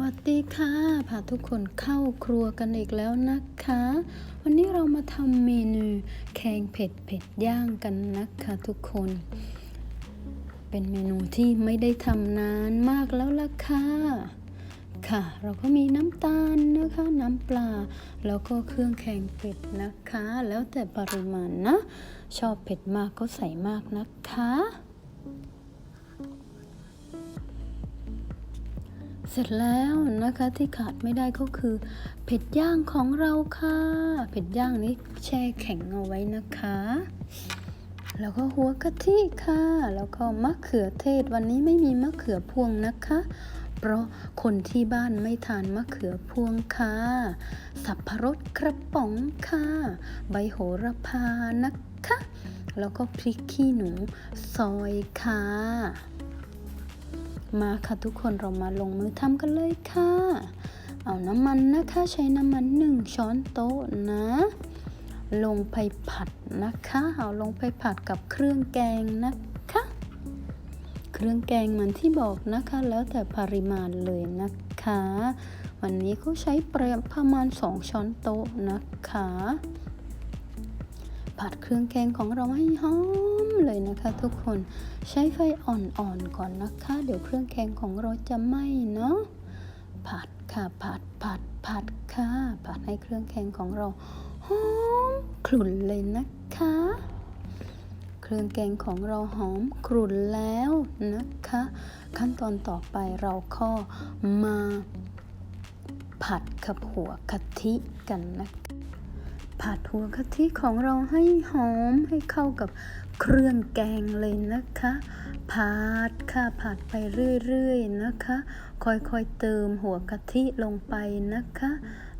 วัสดีค่ะพาทุกคนเข้าครัวกันอีกแล้วนะคะ วันนี้เรามาทำเมนูแกงเผ็ดเผ็ดย่างกันนะคะทุกคน เป็นเมนูที่ไม่ได้ทำนานมากแล้วล่ะค่ะค่ะ เราก็มีน้ำตาลนะคะ น้ำปลา แล้วก็เครื่องแกงเผ็ดนะคะ แล้วแต่ปริมาณนะ ชอบเผ็ดมากก็ใส่มากนะคะ เสร็จแล้วนะคะที่ขาดไม่ได้ก็คือ เผ็ดย่างของเราค่ะ เผ็ดย่างนี้แช่แข็งเอาไว้นะคะ แล้วก็หัวกะทิค่ะ แล้วก็มะเขือเทศวันนี้ไม่มีมะเขือพวงนะคะ เพราะคนที่บ้านไม่ทานมะเขือพวงค่ะ สับพรสกระป๋องค่ะ ใบโหระพานะคะ แล้วก็พริกขี้หนูซอยค่ะ มาค่ะทุกคนเรามาลงมือทำกันเลยค่ะ เอาน้ำมันนะคะใช้น้ำมันหนึ่งช้อนโต๊ะนะ ลงไปผัดนะคะ เอาลงไปผัดกับเครื่องแกงนะคะ เครื่องแกงเหมือนที่บอกนะคะ แล้วแต่ปริมาณเลยนะคะ วันนี้ก็ใช้ประมาณสองช้อนโต๊ะนะคะ ผัดเครื่องแกงของเราให้หอม เลยนะคะ ทุกคนใช้ไฟอ่อนๆก่อนนะคะ เดี๋ยวเครื่องแกงของเราจะไหม้เนาะผัดค่ะผัดผัดผัดค่ะผัดให้เครื่องแกงของเราหอมกลุ่นเลยนะคะ เครื่องแกงของเราหอมกรุ่นแล้วนะคะ ขั้นตอนต่อไปเราก็มาผัดกับหัวกะทิกันนะคะ ผัดหัวกะทิของเราให้หอมให้เข้ากับเครื่องแกงเลยนะคะ ผัดค่ะผัดไปเรื่อยๆนะคะ ค่อยๆเติมหัวกะทิลงไปนะคะ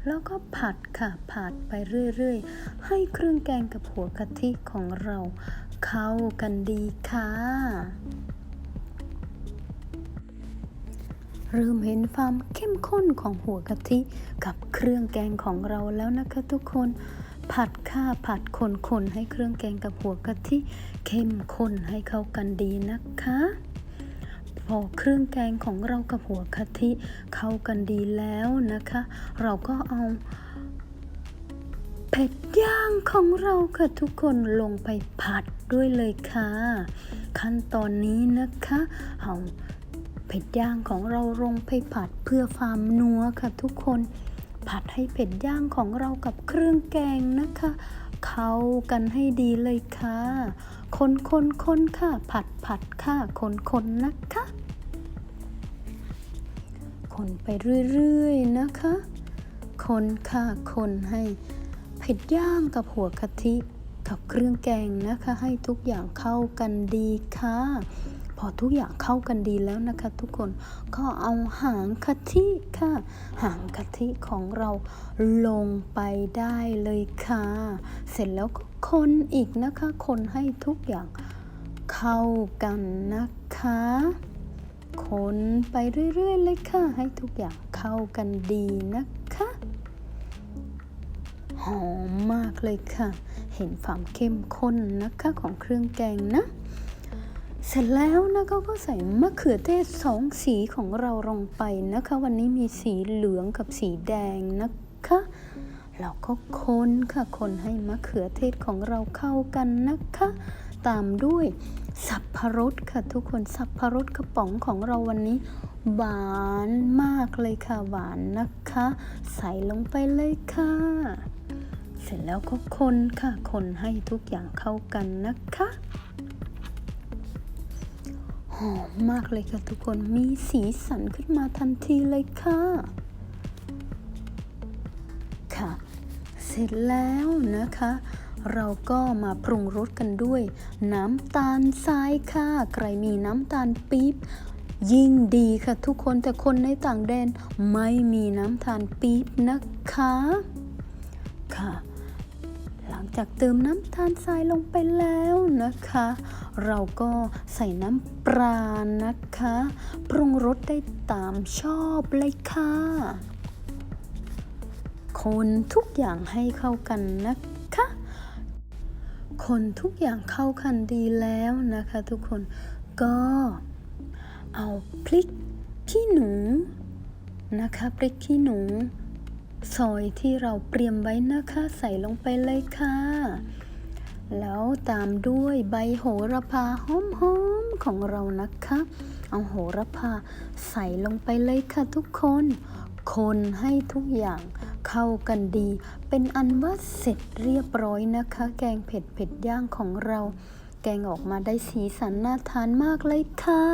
แล้วก็ผัดค่ะผัดไปเรื่อยๆ ให้เครื่องแกงกับหัวกะทิของเรา เข้ากันดีค่ะเริ่มเห็นความเข้มข้นของหัวกะทิกับเครื่องแกงของเราแล้วนะคะทุกคน ผัดข้าผัดคนๆให้เครื่องแกงกับหัวกะทิเข้มข้นให้เข้ากันดีนะคะพอเครื่องแกงของเรากับหัวกะทิเข้ากันดีแล้วนะคะ เราก็เอาเผ็ดย่างของเราค่ะทุกคนลงไปผัดด้วยเลยค่ะ ขั้นตอนนี้นะคะเอาเผ็ดย่างของเราลงไปผัดเพื่อความนัวค่ะทุกคน ผัดให้เผ็ดย่างของเรากับเครื่องแกงนะคะ เข้ากันให้ดีเลยค่ะ คนคนคนค่ะ ผัดผัดค่ะ คนคนนะคะ คนไปเรื่อยๆนะคะ คนค่ะ คนให้เผ็ดย่างกับหัวกะทิกับเครื่องแกงนะคะ ให้ทุกอย่างเข้ากันดีค่ะ พอทุกอย่างเข้ากันดีแล้วนะคะทุกคนก็เอาหางกะทิค่ะ หางกะทิของเราลงไปได้เลยค่ะ เสร็จแล้วก็คนอีกนะคะ คนให้ทุกอย่างเข้ากันนะคะ คนไปเรื่อยๆเลยค่ะ ให้ทุกอย่างเข้ากันดีนะคะหอมมากเลยค่ะ เห็นความเข้มข้นนะคะของเครื่องแกงนะ เสร็จแล้วนะคะก็ใส่มะเขือเทศสองสีของเราลงไปนะคะ วันนี้มีสีเหลืองกับสีแดงนะคะเราก็คนค่ะคนให้มะเขือเทศของเราเข้ากันนะคะ ตามด้วยสับพรสค่ะทุกคนสับพรสกระป๋องของเราวันนี้ หวานมากเลยค่ะหวานนะคะ ใส่ลงไปเลยค่ะ เสร็จแล้วก็คนค่ะคนให้ทุกอย่างเข้ากันนะคะ หอมมากเลยค่ะทุกคนมีสีสันขึ้นมาทันทีเลยค่ะ ค่ะ เสร็จแล้วนะคะ เราก็มาปรุงรสกันด้วย น้ำตาลทรายค่ะ ใครมีน้ำตาลปี๊บยิ่งดีค่ะทุกคนแต่คนในต่างแดนไม่มีน้ำตาลปี๊บนะคะ ค่ะ จากเติมน้ำตาลทรายลงไปแล้วนะคะ เราก็ใส่น้ำปลานะคะ ปรุงรสได้ตามชอบเลยค่ะ คนทุกอย่างให้เข้ากันนะคะ คนทุกอย่างเข้ากันดีแล้วนะคะทุกคนก็เอาพริกขี้หนูนะคะพริกขี้หนู ซอยที่เราเตรียมไว้นะคะใส่ลงไปเลยค่ะ แล้วตามด้วยใบโหระพาหอมๆของเรานะคะ เอาโหระพาใส่ลงไปเลยค่ะทุกคน คนให้ทุกอย่างเข้ากันดี เป็นอันว่าเสร็จเรียบร้อยนะคะ แกงเผ็ดเผ็ดย่างของเรา แกงออกมาได้สีสันน่าทานมากเลยค่ะ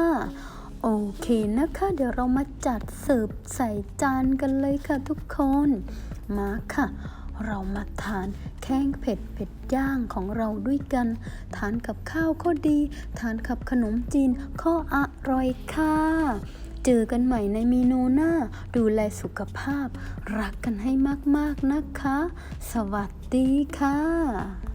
โอเคนะคะ เดี๋ยวเรามาจัดเสิร์ฟใส่จานกันเลยค่ะทุกคน มาค่ะ เรามาทานแกงเผ็ดเผ็ดย่างของเราด้วยกัน ทานกับข้าวก็ดี ทานกับขนมจีนก็อร่อยค่ะเจอกันใหม่ในเมนูหน้า ดูแลสุขภาพ รักกันให้มาก ๆ นะคะ สวัสดีค่ะ